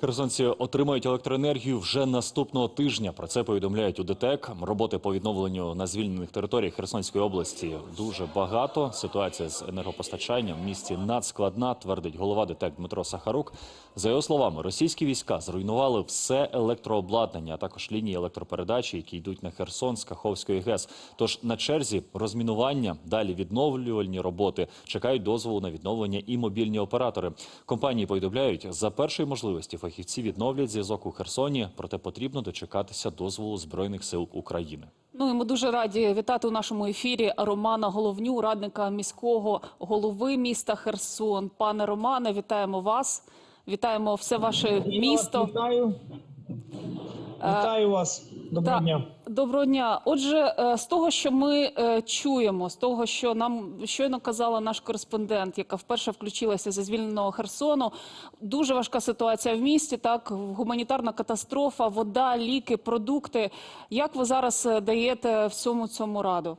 Херсонці отримають електроенергію вже наступного тижня. Про це повідомляють у ДТЕК. Роботи по відновленню на звільнених територіях Херсонської області дуже багато. Ситуація з енергопостачанням в місті надскладна, твердить голова ДТЕК Дмитро Сахарук. За його словами, російські війська зруйнували все електрообладнання, а також лінії електропередачі, які йдуть на Херсон з Каховської ГЕС. Тож на черзі розмінування, далі відновлювальні роботи. Чекають дозволу на відновлення і мобільні оператори. Компанії повідомляють, за першої можливості фахівці відновлять зв'язок у Херсоні, проте потрібно дочекатися дозволу збройних сил України. Ну і ми дуже раді вітати у нашому ефірі Романа Головню, радника міського голови міста Херсон. Пане Романе, вітаємо вас. Вітаємо все ваше місто. Вітаю. Вітаю вас. Доброго дня. Доброго дня. Отже, е, з того, що ми е, чуємо, з того, що нам щойно казала наш кореспондент, яка вперше включилася зі звільненого Херсону, дуже важка ситуація в місті. Так, гуманітарна катастрофа, вода, ліки, продукти. Як ви зараз е, даєте всьому цьому раду?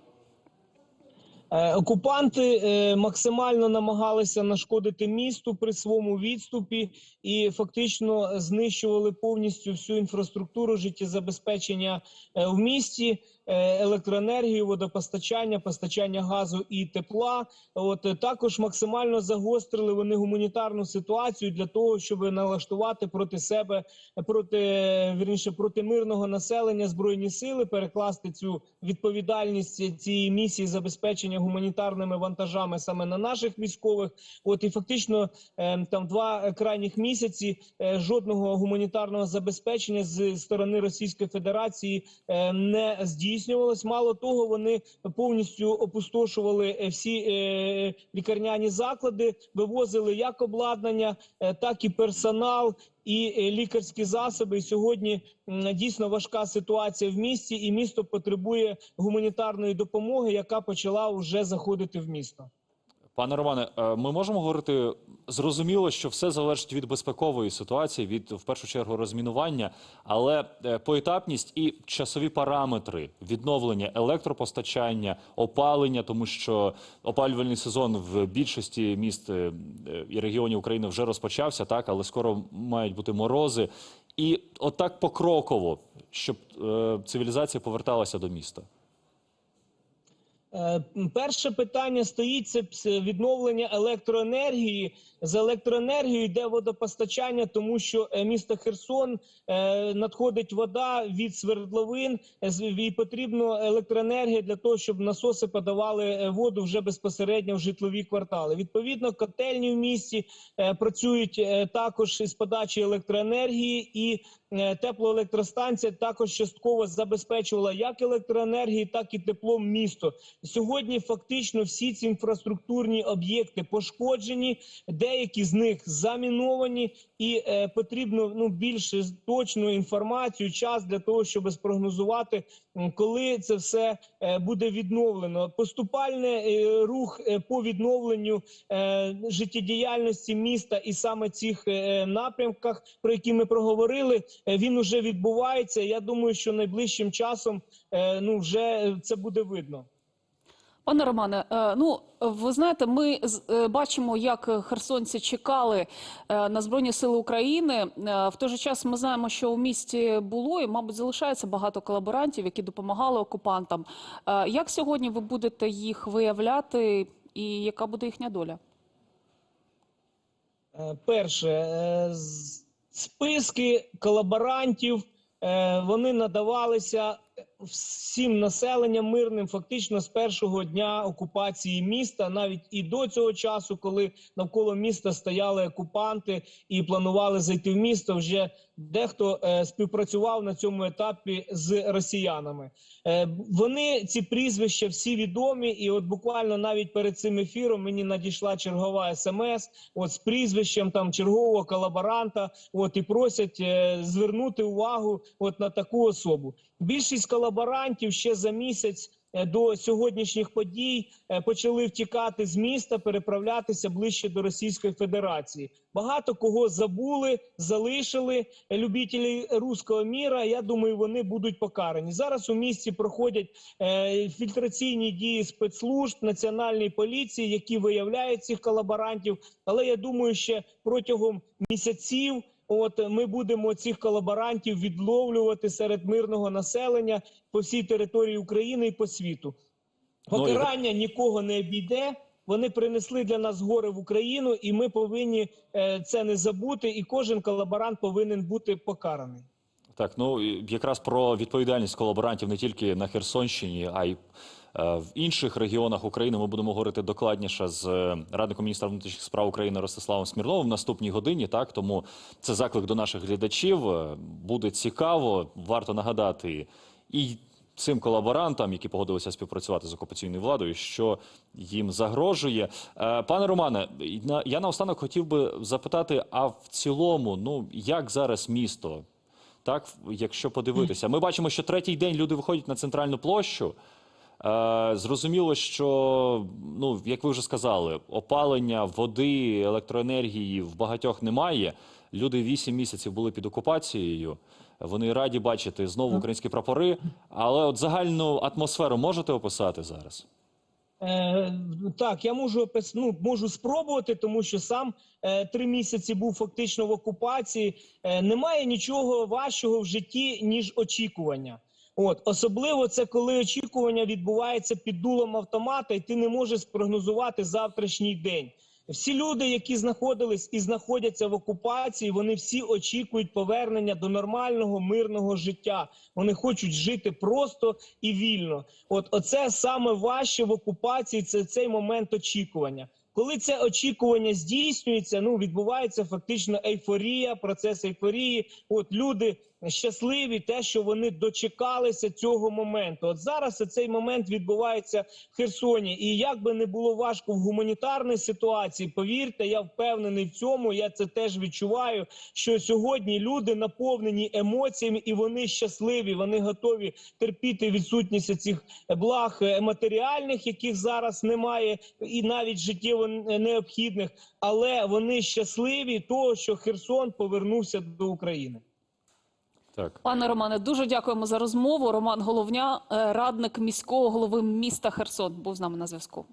Е, Окупанти е, максимально намагалися нашкодити місту при своєму відступі і фактично знищували повністю всю інфраструктуру життєзабезпечення е, в місті, електроенергію, водопостачання, постачання газу і тепла. От е, також максимально загострили вони гуманітарну ситуацію для того, щоб налаштувати проти себе, е, проти е, вірніше проти мирного населення збройні сили, перекласти цю відповідальність цієї місії забезпечення гуманітарними вантажами саме на наших військових. От і фактично е, там два крайніх місяці е, жодного гуманітарного забезпечення з сторони Російської Федерації е, не здійснювалось. Мало того, вони повністю опустошували е, всі е, лікарняні заклади, вивозили як обладнання, е, так і персонал. І лікарські засоби І сьогодні дійсно важка ситуація в місті, і місто потребує гуманітарної допомоги, яка почала вже заходити в місто. Пане Романе, е, ми можемо говорити зрозуміло, що все залежить від безпекової ситуації, від в першу чергу розмінування, але е, поетапність і часові параметри відновлення електропостачання, опалення, тому що опалювальний сезон в більшості міст е, і регіонів України вже розпочався, так але скоро мають бути морози. І отак покроково, щоб цивілізація поверталася до міста. Е, Перше питання стоїть це відновлення електроенергії. З електроенергією йде водопостачання, тому що е, місто Херсон е, надходить вода від свердловин, і потрібно електроенергія для того, щоб насоси подавали воду вже безпосередньо в житлові квартали. Відповідно, котельні в місті працюють також із подачі електроенергії і теплоелектростанція також частково забезпечувала як електроенергії, так і теплом місто. Сьогодні фактично всі ці інфраструктурні об'єкти пошкоджені, деякі з них заміновані, і е, потрібно ну більше точну інформацію, час для того, щоб спрогнозувати, коли це все е, буде відновлено. Поступальний е, рух е, по відновленню е, життєдіяльності міста і саме цих е, напрямках, про які ми проговорили, е, він уже відбувається. Я думаю, що найближчим часом е, ну вже е, це буде видно. Пане Романе, е, ну ви знаєте, ми е, бачимо, як херсонці чекали е, на збройні сили України. В той же час ми знаємо, що у місті було і, мабуть, залишається багато колаборантів, які допомагали окупантам. Як сьогодні ви будете їх виявляти, і яка буде їхня доля? Перше, списки колаборантів вони надавалися всім населенням мирним, фактично з першого дня окупації міста, навіть і до цього часу, коли навколо міста стояли окупанти і планували зайти в місто. Вже дехто е, співпрацював на цьому етапі з росіянами. Е, Вони ці прізвища всі відомі, і от буквально навіть перед цим ефіром мені надійшла чергова смс. От з прізвищем там чергового колаборанта. От і просять е, звернути увагу от на таку особу. Більшість колаборантів ще за місяць. е, До сьогоднішніх подій е, почали втікати з міста, переправлятися ближче до Російської Федерації. Багато кого забули, залишили е, любителі руського міра. Я думаю, вони будуть покарані. Зараз у місті проходять фільтраційні дії спецслужб національної поліції, які виявляють цих колаборантів. Але я думаю, ще протягом місяців От ми будемо цих колаборантів відловлювати серед мирного населення по всій території України і по світу. Ну, і- Покарання нікого не обійде. Вони принесли для нас гори в Україну, і ми повинні е, це не забути. І кожен колаборант повинен бути покараний. Так, ну якраз про відповідальність колаборантів не тільки на Херсонщині, а й е, в інших регіонах України. Ми будемо говорити докладніше з е, радником міністра внутрішніх справ України Ростиславом Смірновим в наступній годині. Так, тому це заклик до наших глядачів. Е, Буде цікаво. Варто нагадати і цим колаборантам, які погодилися співпрацювати з окупаційною владою, що їм загрожує. Пане Романе, я наостанок хотів би запитати: а в цілому, ну як зараз місто? Так, якщо подивитися, ми бачимо, що третій день люди виходять на центральну площу. Е, зрозуміло, що ну як ви вже сказали, опалення води, електроенергії в багатьох немає. Люди вісім місяців були під окупацією. Вони раді бачити знову українські прапори. Але от загальну атмосферу можете описати зараз? Е, так, я можу ну, можу спробувати, тому що сам е, три місяці був фактично в окупації. Е, немає нічого важчого в житті ніж очікування. От особливо це коли очікування відбувається під дулом автомата, і ти не можеш спрогнозувати завтрашній день. Всі люди, які знаходились і знаходяться в окупації, вони всі очікують повернення до нормального мирного життя. Вони хочуть жити просто і вільно. От оце саме важче в окупації. Це цей момент очікування. Коли це очікування здійснюється, ну відбувається фактично ейфорія, процес ейфорії. От люди щасливі, те, що вони дочекалися цього моменту. От зараз цей момент відбувається в Херсоні. І як би не було важко в гуманітарній ситуації, повірте, я впевнений в цьому. Я це теж відчуваю. Що сьогодні люди наповнені емоціями і вони щасливі. Вони готові терпіти відсутність цих благ матеріальних, яких зараз немає, і навіть життєво необхідних, але вони щасливі того, що Херсон повернувся до України. Так. Пане Романе, дуже дякуємо за розмову. Роман Головня, е, радник міського голови міста Херсон, був з нами на зв'язку.